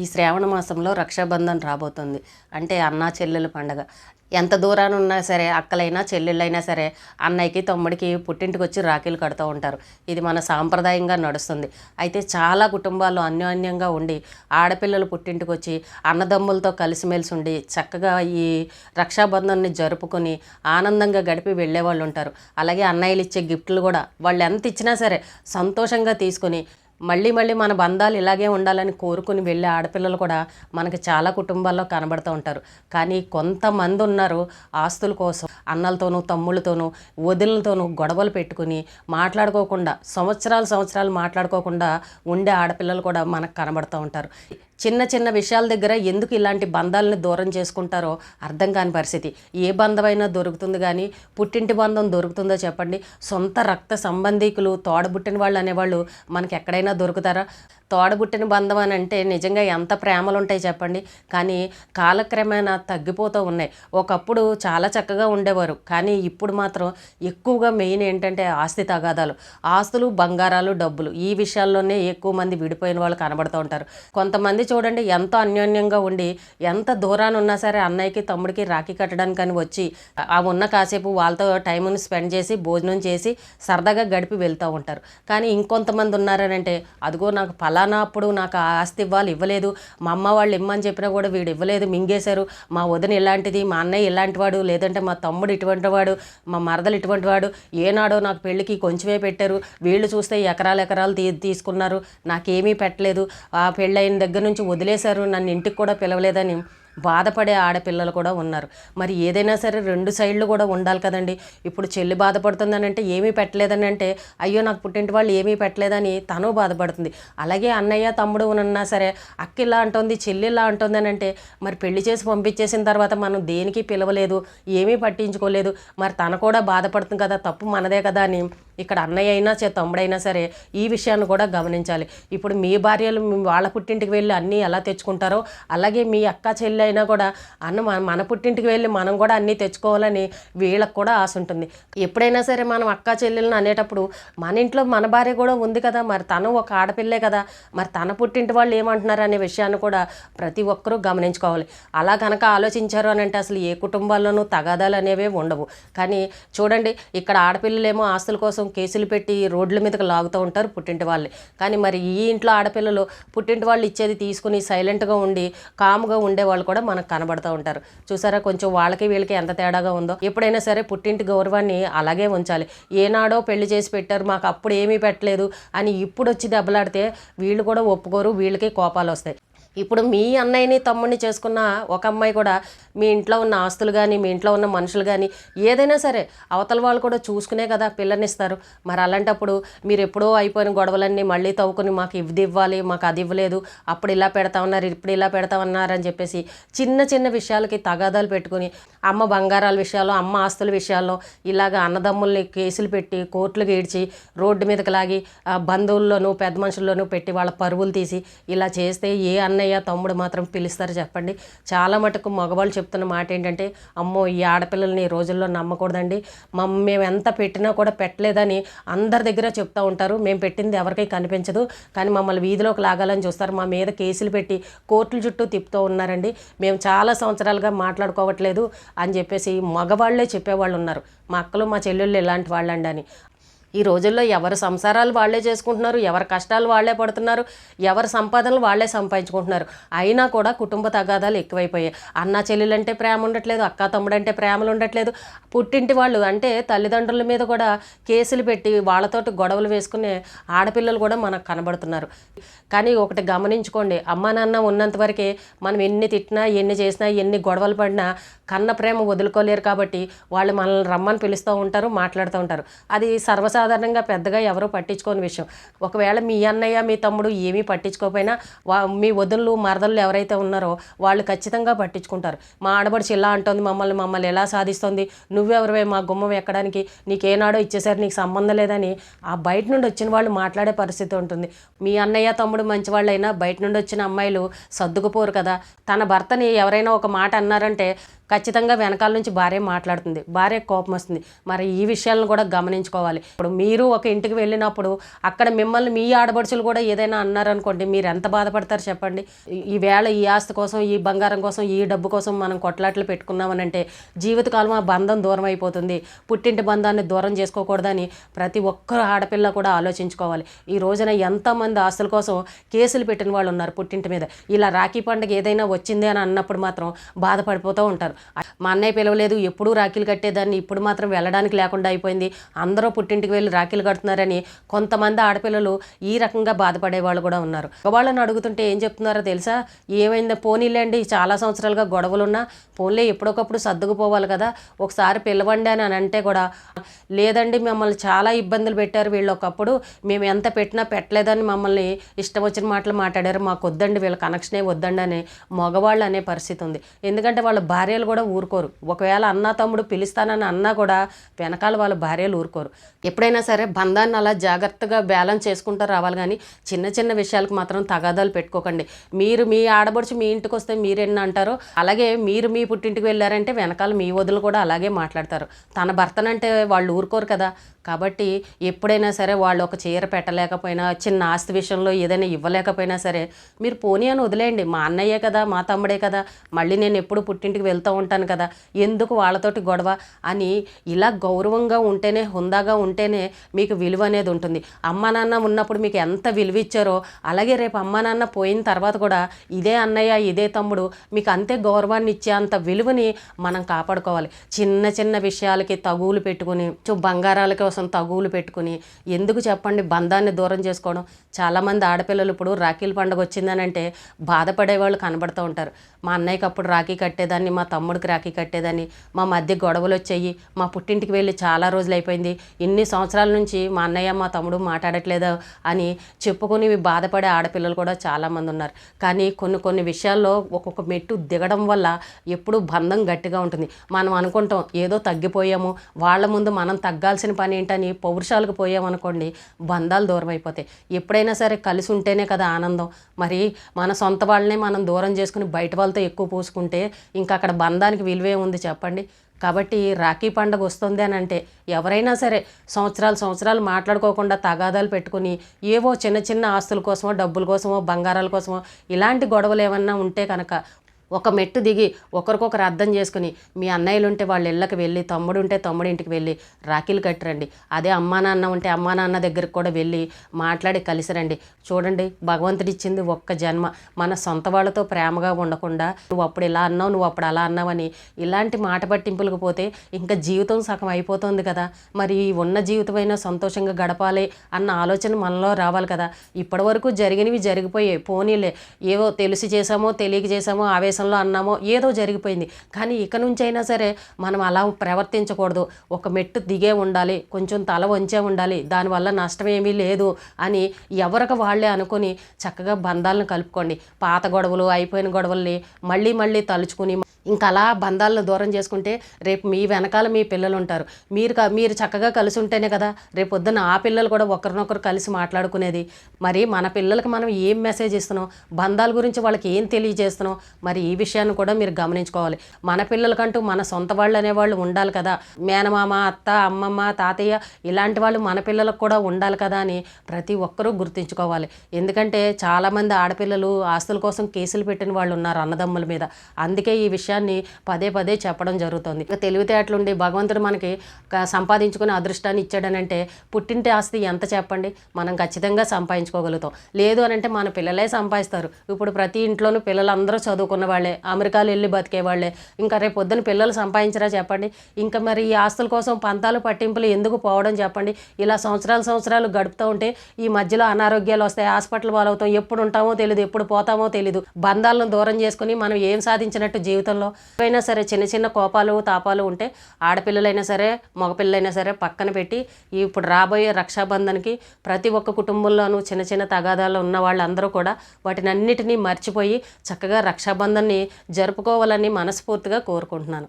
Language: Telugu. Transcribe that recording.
ఈ శ్రావణ మాసంలో రక్షాబంధన్ రాబోతుంది. అంటే అన్నా చెల్లెల పండగ. ఎంత దూరాన ఉన్నా సరే అక్కలైనా చెల్లెళ్ళైనా సరే అన్నయ్యకి తమ్ముడికి పుట్టింటికి వచ్చి రాఖీలు కడుతూ ఉంటారు. ఇది మన సాంప్రదాయంగా నడుస్తుంది. అయితే చాలా కుటుంబాలు అన్యోన్యంగా ఉండి ఆడపిల్లలు పుట్టింటికి వచ్చి అన్నదమ్ములతో కలిసిమెలిసి ఉండి చక్కగా ఈ రక్షాబంధన్ని జరుపుకొని ఆనందంగా గడిపి వెళ్ళే వాళ్ళు ఉంటారు అలాగే అన్నయ్యలు ఇచ్చే గిఫ్ట్లు కూడా వాళ్ళు ఎంత ఇచ్చినా సరే సంతోషంగా తీసుకొని మళ్ళీ మళ్ళీ మన బంధాలు ఇలాగే ఉండాలని కోరుకుని వెళ్ళే ఆడపిల్లలు కూడా మనకి చాలా కుటుంబాల్లో కనబడుతూ ఉంటారు. కానీ కొంతమంది ఉన్నారు ఆస్తుల కోసం అన్నలతోనూ తమ్ముళ్ళతోనూ వదిలతోనూ గొడవలు పెట్టుకుని మాట్లాడుకోకుండా సంవత్సరాలు సంవత్సరాలు మాట్లాడుకోకుండా ఉండే ఆడపిల్లలు కూడా మనకు కనబడుతూ ఉంటారు. చిన్న చిన్న విషయాల దగ్గర ఎందుకు ఇలాంటి బంధాలను దూరం చేసుకుంటారో అర్థం కాని పరిస్థితి. ఏ బంధమైనా దొరుకుతుంది కానీ పుట్టింటి బంధం దొరుకుతుందో చెప్పండి. సొంత రక్త సంబంధికులు తోడబుట్టిన వాళ్ళు అనేవాళ్ళు మనకి ఎక్కడైనా దొరుకుతారా? తోడబుట్టిన బంధం అని అంటే నిజంగా ఎంత ప్రేమలు ఉంటాయి చెప్పండి. కానీ కాలక్రమేణా తగ్గిపోతూ ఉన్నాయి. ఒకప్పుడు చాలా చక్కగా ఉండేవారు. కానీ ఇప్పుడు మాత్రం ఎక్కువగా మెయిన్ ఏంటంటే ఆస్తి తగాదాలు. ఆస్తులు బంగారాలు డబ్బులు. ఈ విషయాల్లోనే ఎక్కువ మంది విడిపోయిన వాళ్ళు కనబడుతూ ఉంటారు. కొంతమంది చూడండి ఎంతో అన్యోన్యంగా ఉండి ఎంత దూరాన ఉన్నా సరే అన్నయ్యకి తమ్ముడికి రాఖీ కట్టడానికి అని వచ్చి ఆ ఉన్న కాసేపు వాళ్ళతో టైంను స్పెండ్ చేసి భోజనం చేసి సరదాగా గడిపి వెళ్తూ ఉంటారు. కానీ ఇంకొంతమంది ఉన్నారనంటే అదిగో నాకు ఫలానా అప్పుడు నాకు ఆస్తి ఇవ్వాలి ఇవ్వలేదు. మా అమ్మ వాళ్ళు ఇమ్మని చెప్పినా కూడా వీడు ఇవ్వలేదు మింగేశారు. మా వదిన ఇలాంటిది మా అన్నయ్య ఇలాంటి వాడు లేదంటే మా తమ్ముడు ఇటువంటి వాడు మా మరదలు ఇటువంటి వాడు ఏనాడో నాకు పెళ్ళికి కొంచెమే పెట్టారు. వీళ్ళు చూస్తే ఎకరాలు ఎకరాలు తీ తీసుకున్నారు. నాకేమీ పెట్టలేదు. ఆ పెళ్ళైన దగ్గర నుంచి వదిలేశారు. నన్ను ఇంటికి కూడా పిలవలేదని బాధపడే ఆడపిల్లలు కూడా ఉన్నారు. మరి ఏదైనా సరే రెండు సైడ్లు కూడా ఉండాలి కదండి. ఇప్పుడు చెల్లి బాధపడుతుందని అంటే ఏమీ పెట్టలేదని అంటే అయ్యో నాకు పుట్టింటి వాళ్ళు ఏమీ పెట్టలేదని తను బాధపడుతుంది. అలాగే అన్నయ్య తమ్ముడు ఉన్నా సరే అక్క ఇలా అంటుంది చెల్లి ఇలా అంటుంది అని అంటే మరి పెళ్ళి చేసి పంపించేసిన తర్వాత మనం దేనికి పిలవలేదు ఏమీ పట్టించుకోలేదు. మరి తన కూడా బాధపడుతుంది కదా తప్పు మనదే కదా అని ఇక్కడ అన్నయ్య అయినా చే తమ్ముడైనా సరే ఈ విషయాన్ని కూడా గమనించాలి. ఇప్పుడు మీ భార్యలు వాళ్ళ పుట్టింటికి వెళ్ళి అన్నీ ఎలా తెచ్చుకుంటారో అలాగే మీ అక్క చెల్లి అయినా కూడా అన్న మన మన పుట్టింటికి వెళ్ళి మనం కూడా అన్నీ తెచ్చుకోవాలని వీళ్ళకి కూడా ఆశ ఉంటుంది. ఎప్పుడైనా సరే మనం అక్క చెల్లెలను అనేటప్పుడు మన ఇంట్లో మన భార్య కూడా ఉంది కదా మరి తను ఒక ఆడపిల్లే కదా మరి తన పుట్టింటి వాళ్ళు ఏమంటున్నారు అనే విషయాన్ని కూడా ప్రతి ఒక్కరూ గమనించుకోవాలి. అలా కనుక ఆలోచించారు అని అంటే అసలు ఏ కుటుంబాల్లోనూ తగాదాలు అనేవే ఉండవు. కానీ చూడండి ఇక్కడ ఆడపిల్లలేమో ఆస్తుల కోసం కేసులు పెట్టి రోడ్ల మీదకి లాగుతూ ఉంటారు పుట్టింటి వాళ్ళే. కానీ మరి ఈ ఇంట్లో ఆడపిల్లలు పుట్టింటి వాళ్ళు ఇచ్చేది తీసుకుని సైలెంట్గా ఉండి కామ్గా ఉండే వాళ్ళు కూడా మనకు కనబడుతూ ఉంటారు. చూసారా కొంచెం వాళ్ళకి వీళ్ళకి ఎంత తేడాగా ఉందో. ఎప్పుడైనా సరే పుట్టింటి గౌరవాన్ని అలాగే ఉంచాలి. ఏనాడో పెళ్ళి చేసి పెట్టారు మాకు అప్పుడు ఏమీ పెట్టలేదు అని ఇప్పుడు వచ్చి దెబ్బలాడితే వీళ్ళు కూడా ఒప్పుకోరు వీళ్ళకి కోపాలు వస్తాయి. ఇప్పుడు మీ అన్నయ్యని తమ్ముడిని చేసుకున్న ఒక అమ్మాయి కూడా మీ ఇంట్లో ఉన్న ఆస్తులు కానీ మీ ఇంట్లో ఉన్న మనుషులు కానీ ఏదైనా సరే అవతల వాళ్ళు కూడా చూసుకునే కదా పిల్లనిస్తారు. మరి అలాంటప్పుడు మీరు ఎప్పుడో అయిపోయిన గొడవలన్నీ మళ్ళీ తవ్వుకుని మాకు ఇది ఇవ్వాలి మాకు అది ఇవ్వలేదు అప్పుడు ఇలా పెడతా ఉన్నారు ఇప్పుడు ఇలా పెడతా ఉన్నారు అని చెప్పేసి చిన్న చిన్న విషయాలకి తగాదాలు పెట్టుకుని అమ్మ బంగారాల విషయాల్లో అమ్మ ఆస్తుల విషయాల్లో ఇలాగ అన్నదమ్ముల్ని కేసులు పెట్టి కోర్టులకు ఏడ్చి రోడ్డు మీదకి లాగి బంధువుల్లోనూ పెద్ద మనుషుల్లోనూ పెట్టి వాళ్ళ పరువులు తీసి ఇలా చేస్తే ఏ అన్నయ్య తమ్ముడు మాత్రం పిలుస్తారు చెప్పండి. చాలా మటుకు మగవాళ్ళు చెప్తున్న మాట ఏంటంటే అమ్మో ఈ ఆడపిల్లల్ని ఈ రోజుల్లో నమ్మకూడదండి. మేము ఎంత పెట్టినా కూడా పెట్టలేదని అందరి దగ్గర చెప్తూ ఉంటారు. మేము పెట్టింది ఎవరికీ కనిపించదు. కానీ మమ్మల్ని వీధిలోకి లాగాలని చూస్తారు. మా మీద కేసులు పెట్టి కోర్టుల చుట్టూ తిప్పుతూ ఉన్నారండి. మేము చాలా సంవత్సరాలుగా మాట్లాడుకోవట్లేదు అని చెప్పేసి మగవాళ్ళే చెప్పేవాళ్ళు ఉన్నారు. మా అక్కలు మా చెల్లెళ్ళు ఇలాంటి వాళ్ళండి అని. ఈ రోజుల్లో ఎవరి సంసారాలు వాళ్ళే చేసుకుంటున్నారు ఎవరి కష్టాలు వాళ్ళే పడుతున్నారు ఎవరి సంపాదనలు వాళ్ళే సంపాదించుకుంటున్నారు. అయినా కూడా కుటుంబ తగాదాలు ఎక్కువైపోయాయి. అన్న చెల్లెలంటే ప్రేమ ఉండట్లేదు అక్క తమ్ముడంటే ప్రేమలు ఉండట్లేదు. పుట్టింటి వాళ్ళు అంటే తల్లిదండ్రుల మీద కూడా కేసులు పెట్టి వాళ్ళతోటి గొడవలు వేసుకునే ఆడపిల్లలు కూడా మనకు కనబడుతున్నారు. కానీ ఒకటి గమనించుకోండి అమ్మ నాన్న ఉన్నంత వరకే మనం ఎన్ని తిట్టినా ఎన్ని చేసినా ఎన్ని గొడవలు పడినా కన్న ప్రేమ వదులుకోలేరు కాబట్టి వాళ్ళు మనల్ని రమ్మని పిలుస్తూ ఉంటారు మాట్లాడుతూ ఉంటారు. అది సర్వసాధారణంగా పెద్దగా ఎవరూ పట్టించుకోని విషయం. ఒకవేళ మీ అన్నయ్య మీ తమ్ముడు ఏమీ పట్టించుకోకపోయినా వా మీ వదులు మరదళ్ళు ఎవరైతే ఉన్నారో వాళ్ళు ఖచ్చితంగా పట్టించుకుంటారు. మా ఆడబడిచి ఇలా అంటుంది మమ్మల్ని మమ్మల్ని ఎలా సాధిస్తుంది? నువ్వెవరివే? మా గుమ్మం ఎక్కడానికి నీకేనాడో ఇచ్చేసారు నీకు సంబంధం లేదని ఆ బయట నుండి వచ్చిన వాళ్ళు మాట్లాడే పరిస్థితి ఉంటుంది. మీ అన్నయ్య తమ్ముడు మంచివాళ్ళైనా బయట నుండి వచ్చిన అమ్మాయిలు సర్దుకుపోరు కదా. తన భర్తని ఎవరైనా ఒక మాట అన్నారంటే ఖచ్చితంగా వెనకాల నుంచి భార్య మాట్లాడుతుంది. భార్య కోపం వస్తుంది. మరి ఈ విషయాలను కూడా గమనించుకోవాలి. ఇప్పుడు మీరు ఒక ఇంటికి వెళ్ళినప్పుడు అక్కడ మిమ్మల్ని మీ ఆడబడుచులు కూడా ఏదైనా అన్నారనుకోండి మీరు ఎంత బాధపడతారు చెప్పండి? ఈ- ఈ వేళ ఈ ఆస్తి కోసం ఈ బంగారం కోసం ఈ డబ్బు కోసం మనం కొట్లాట్లు పెట్టుకున్నామనంటే జీవితకాలం ఆ బంధం దూరం అయిపోతుంది. పుట్టింటి బంధాన్ని దూరం చేసుకోకూడదని ప్రతి ఒక్కరు ఆడపిల్ల కూడా ఆలోచించుకోవాలి. ఈ రోజున ఎంతమంది ఆస్తుల కోసం కేసులు పెట్టిన వాళ్ళు ఉన్నారు పుట్టింటి మీద. ఇలా రాఖీ పండుగ ఏదైనా వచ్చింది అని అన్నప్పుడు మాత్రం బాధపడిపోతూ ఉంటారు. మా అన్నయ్య పిలవలేదు ఎప్పుడూ రాఖీలు కట్టేదాన్ని ఇప్పుడు మాత్రం వెళ్ళడానికి లేకుండా అయిపోయింది. అందరూ పుట్టింటికి వెళ్ళి రాఖీలు కడుతున్నారని కొంతమంది ఆడపిల్లలు ఈ రకంగా బాధపడే వాళ్ళు కూడా ఉన్నారు. వాళ్ళని అడుగుతుంటే ఏం చెప్తున్నారో తెలుసా? ఏమైందో పోనీలేండి చాలా సంవత్సరాలుగా గొడవలున్నా పోన్లే ఎప్పుడొకప్పుడు సర్దుకుపోవాలి కదా ఒకసారి పిలవండి అని అంటే కూడా లేదండి మిమ్మల్ని చాలా ఇబ్బందులు పెట్టారు వీళ్ళు ఒకప్పుడు మేము ఎంత పెట్టినా పెట్టలేదని మమ్మల్ని ఇష్టం వచ్చిన మాటలు మాట్లాడారు మాకు వద్దండి వీళ్ళ కనెక్షనే వద్దండి అని మగవాళ్ళు అనే పరిస్థితి ఉంది. ఎందుకంటే వాళ్ళ భార్యలు కూడా ఊరుకోరు. ఒకవేళ అన్న తమ్ముడు పిలుస్తానని అన్నా కూడా వెనకాల వాళ్ళ భార్యలు ఊరుకోరు. ఎప్పుడైనా సరే బంధాన్ని అలా జాగ్రత్తగా బ్యాలెన్స్ చేసుకుంటూ రావాలి కానీ చిన్న చిన్న విషయాలకు మాత్రం తగాదాలు పెట్టుకోకండి. మీరు మీ ఆడబడుచు మీ ఇంటికి వస్తే మీరెన్న అంటారో అలాగే మీరు మీ పుట్టింటికి వెళ్ళారంటే వెనకాల మీ వదులు కూడా అలాగే మాట్లాడతారు. తన భర్తనంటే వాళ్ళు ఊరుకోరు కదా. కాబట్టి ఎప్పుడైనా సరే వాళ్ళు ఒక చీర పెట్టలేకపోయినా చిన్న ఆస్తి విషయంలో ఏదైనా ఇవ్వలేకపోయినా సరే మీరు పోనీ అని వదిలేయండి. మా అన్నయ్యే కదా మా తమ్ముడే కదా మళ్ళీ నేను ఎప్పుడు పుట్టింటికి వెళ్తూ ఉంటాను కదా ఎందుకు వాళ్ళతోటి గొడవ? అని ఇలా గౌరవంగా ఉంటేనే హుందాగా ఉంటేనే మీకు విలువ అనేది ఉంటుంది. అమ్మ నాన్న ఉన్నప్పుడు మీకు ఎంత విలువ ఇచ్చారో అలాగే రేపు అమ్మ నాన్న పోయిన తర్వాత కూడా ఇదే అన్నయ్య ఇదే తమ్ముడు మీకు అంతే గౌరవాన్ని ఇచ్చే అంత విలువని మనం కాపాడుకోవాలి. చిన్న చిన్న విషయాలకి తగువులు పెట్టుకుని బంగారాల కోసం తగువులు పెట్టుకుని ఎందుకు చెప్పండి బంధాన్ని దూరం చేసుకోవడం? చాలామంది ఆడపిల్లలు ఇప్పుడు రాఖీల పండుగ వచ్చిందనంటే బాధపడే వాళ్ళు కనబడుతూ ఉంటారు. మా అన్నయ్యకి అప్పుడు రాఖీ కట్టేదాన్ని మా తమ్ముడికి రాఖీ కట్టేదాన్ని మా మధ్య గొడవలు వచ్చాయి మా పుట్టింటికి వెళ్ళి చాలా రోజులు అయిపోయింది ఇన్ని సంవత్సరాల నుంచి మా అన్నయ్య మా తమ్ముడు మాట్లాడట్లేదు అని చెప్పుకొని బాధపడే ఆడపిల్లలు కూడా చాలామంది ఉన్నారు. కానీ కొన్ని కొన్ని విషయాల్లో ఒక్కొక్క మెట్టు దిగడం వల్ల ఎప్పుడూ బంధం గట్టిగా ఉంటుంది. మనం అనుకుంటాం ఏదో తగ్గిపోయాము వాళ్ళ ముందు మనం తగ్గాల్సిన పని ఏంటని పౌరుషాలకు పోయామనుకోండి బంధాలు దూరం అయిపోతాయి. ఎప్పుడైనా సరే కలిసి ఉంటేనే కదా ఆనందం. మరి మన సొంత వాళ్ళనే మనం దూరం చేసుకుని బయట వాళ్ళతో ఎక్కువ పూసుకుంటే ఇంకా అక్కడ బంధానికి విలువే ఉంది చెప్పండి. కాబట్టి రాఖీ పండగ వస్తుంది అని అంటే ఎవరైనా సరే సంవత్సరాలు సంవత్సరాలు మాట్లాడుకోకుండా తగాదాలు పెట్టుకుని ఏవో చిన్న చిన్న ఆస్తుల కోసమో డబ్బుల కోసమో బంగారాల కోసమో ఇలాంటి గొడవలు ఏమన్నా ఉంటే కనుక ఒక మెట్టు దిగి ఒకరికొకరు అర్థం చేసుకుని మీ అన్నయ్యలు ఉంటే వాళ్ళ ఇళ్ళకి వెళ్ళి తమ్ముడు ఉంటే తమ్ముడి ఇంటికి వెళ్ళి రాఖీలు కట్టిరండి. అదే అమ్మా నాన్న ఉంటే అమ్మా నాన్న దగ్గరికి కూడా వెళ్ళి మాట్లాడి కలిసిరండి చూడండి భగవంతుడిచ్చింది ఒక్క జన్మ. మన సొంత వాళ్ళతో ప్రేమగా ఉండకుండా నువ్వు అప్పుడు ఇలా అన్నావు నువ్వు అప్పుడు అలా అన్నావని ఇలాంటి మాట పట్టింపులకు పోతే ఇంకా జీవితం సగం అయిపోతుంది కదా. మరి ఈ ఉన్న జీవితమైనా సంతోషంగా గడపాలి అన్న ఆలోచన మనలో రావాలి కదా. ఇప్పటివరకు జరిగినవి జరిగిపోయాయి. పోనీలే ఏవో తెలిసి చేసామో తెలియక చేసామో దేశంలో అన్నామో ఏదో జరిగిపోయింది. కానీ ఇక నుంచి అయినా సరే మనం అలా ప్రవర్తించకూడదు. ఒక మెట్టు దిగే ఉండాలి కొంచెం తల వంచే ఉండాలి దానివల్ల నష్టం ఏమీ లేదు అని ఎవరికి వాళ్ళే అనుకొని చక్కగా బంధాలను కలుపుకోండి. పాత గొడవలు అయిపోయిన గొడవల్ని మళ్ళీ మళ్ళీ తలుచుకుని ఇంకా అలా బంధాలను దూరం చేసుకుంటే రేపు మీ వెనకాల మీ పిల్లలు ఉంటారు మీరు క- మీరు చక్కగా కలిసి ఉంటేనే కదా రేపు పొద్దున్న ఆ పిల్లలు కూడా ఒకరినొకరు కలిసి మాట్లాడుకునేది. మరి మన పిల్లలకి మనం ఏం మెసేజ్ ఇస్తున్నాం? బంధాల గురించి వాళ్ళకి ఏం తెలియజేస్తున్నాం? మరి ఈ విషయాన్ని కూడా మీరు గమనించుకోవాలి. మన పిల్లలకంటూ మన సొంత వాళ్ళు అనేవాళ్ళు ఉండాలి కదా. మేనమామ అత్త అమ్మమ్మ తాతయ్య ఇలాంటి వాళ్ళు మన పిల్లలకు కూడా ఉండాలి కదా అని ప్రతి ఒక్కరూ గుర్తుంచుకోవాలి. ఎందుకంటే చాలామంది ఆడపిల్లలు ఆస్తుల కోసం కేసులు పెట్టిన వాళ్ళు ఉన్నారు అన్నదమ్ముల మీద. అందుకే ఈ విషయాన్ని పదే పదే చెప్పడం జరుగుతుంది. ఇక తెలివితేటలుండి భగవంతుడు మనకి సంపాదించుకునే అదృష్టాన్ని ఇచ్చాడనంటే పుట్టింటి ఆస్తి ఎంత చెప్పండి? మనం ఖచ్చితంగా సంపాదించుకోగలుగుతాం. లేదు అని అంటే మన పిల్లలే సంపాదిస్తారు. ఇప్పుడు ప్రతి ఇంట్లోనూ పిల్లలందరూ చదువుకున్న వాళ్ళే అమెరికాలు వెళ్ళి బతికే వాళ్ళే. ఇంకా రేపు పొద్దున పిల్లలు సంపాదించరా చెప్పండి? ఇంకా మరి ఈ ఆస్తుల కోసం పంతాలు పట్టింపులు ఎందుకు పోవడం చెప్పండి? ఇలా సంవత్సరాలు సంవత్సరాలు గడుపుతూ ఉంటే ఈ మధ్యలో అనారోగ్యాలు వస్తాయి హాస్పిటల్ పాలవుతాం ఎప్పుడు ఉంటామో తెలియదు ఎప్పుడు పోతామో తెలియదు బంధాలను దూరం చేసుకుని మనం ఏం సాధించినట్టు జీవితంలో? ఏవైనా సరే చిన్న చిన్న కోపాలు తాపాలు ఉంటే ఆడపిల్లలైనా సరే మగపిల్లలైనా సరే పక్కన పెట్టి ఇప్పుడు రాబోయే రక్షాబంధన్కి ప్రతి ఒక్క కుటుంబంలోనూ చిన్న చిన్న తగాదాలు ఉన్న వాళ్ళందరూ కూడా వాటిని అన్నిటినీ మర్చిపోయి చక్కగా రక్షాబంధన్ని జరుపుకోవాలని మనస్ఫూర్తిగా కోరుకుంటున్నాను.